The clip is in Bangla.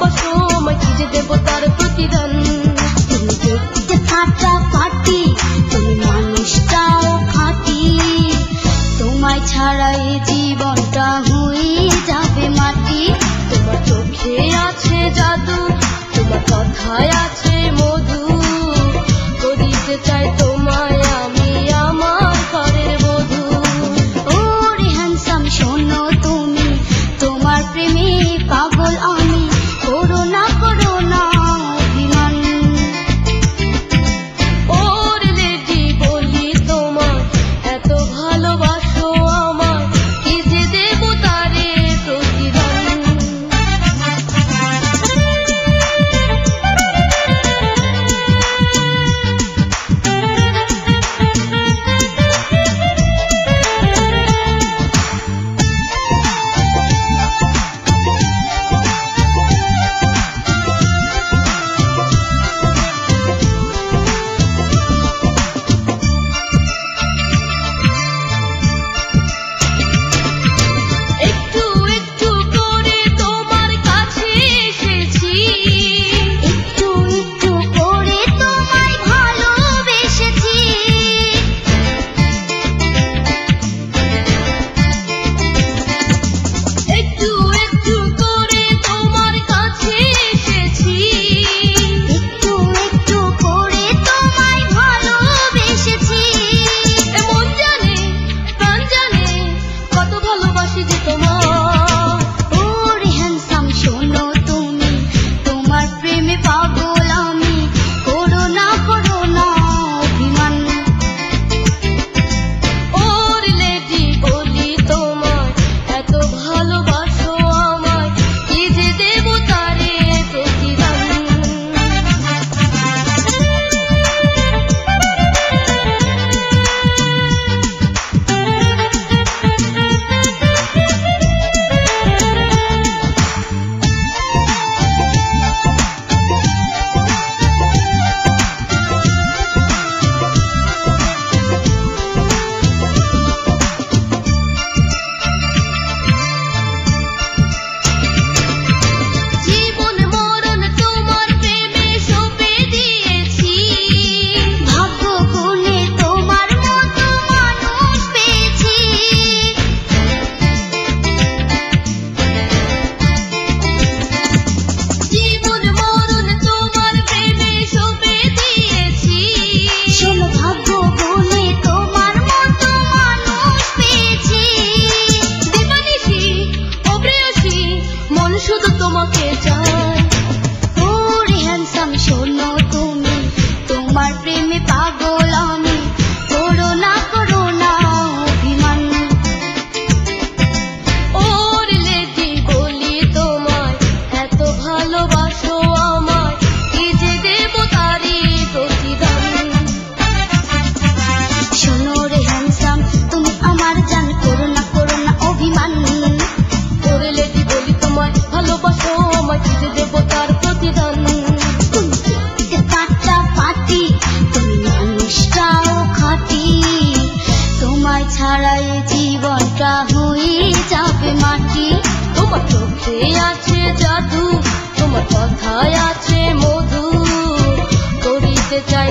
কষ্ট আমায় কি যে দেব তার প্রতিদান। তুমি দেখতে মাটি। তোমার চোখে আছে জাদু, তোমার কথায় আছে মধু। করোনা শুধু তোমাকে চাই। বলি তোমায় ভালোবাসো, আমায় খুঁজে দেবো প্রতিদান। কাটা খাটি। তোমায় ছাড়া জীবনটা হয়ে যাবে মাটি। তোমার চোখে আছে জাদু, তোমার কথায় আছে মধু। করিতে চাই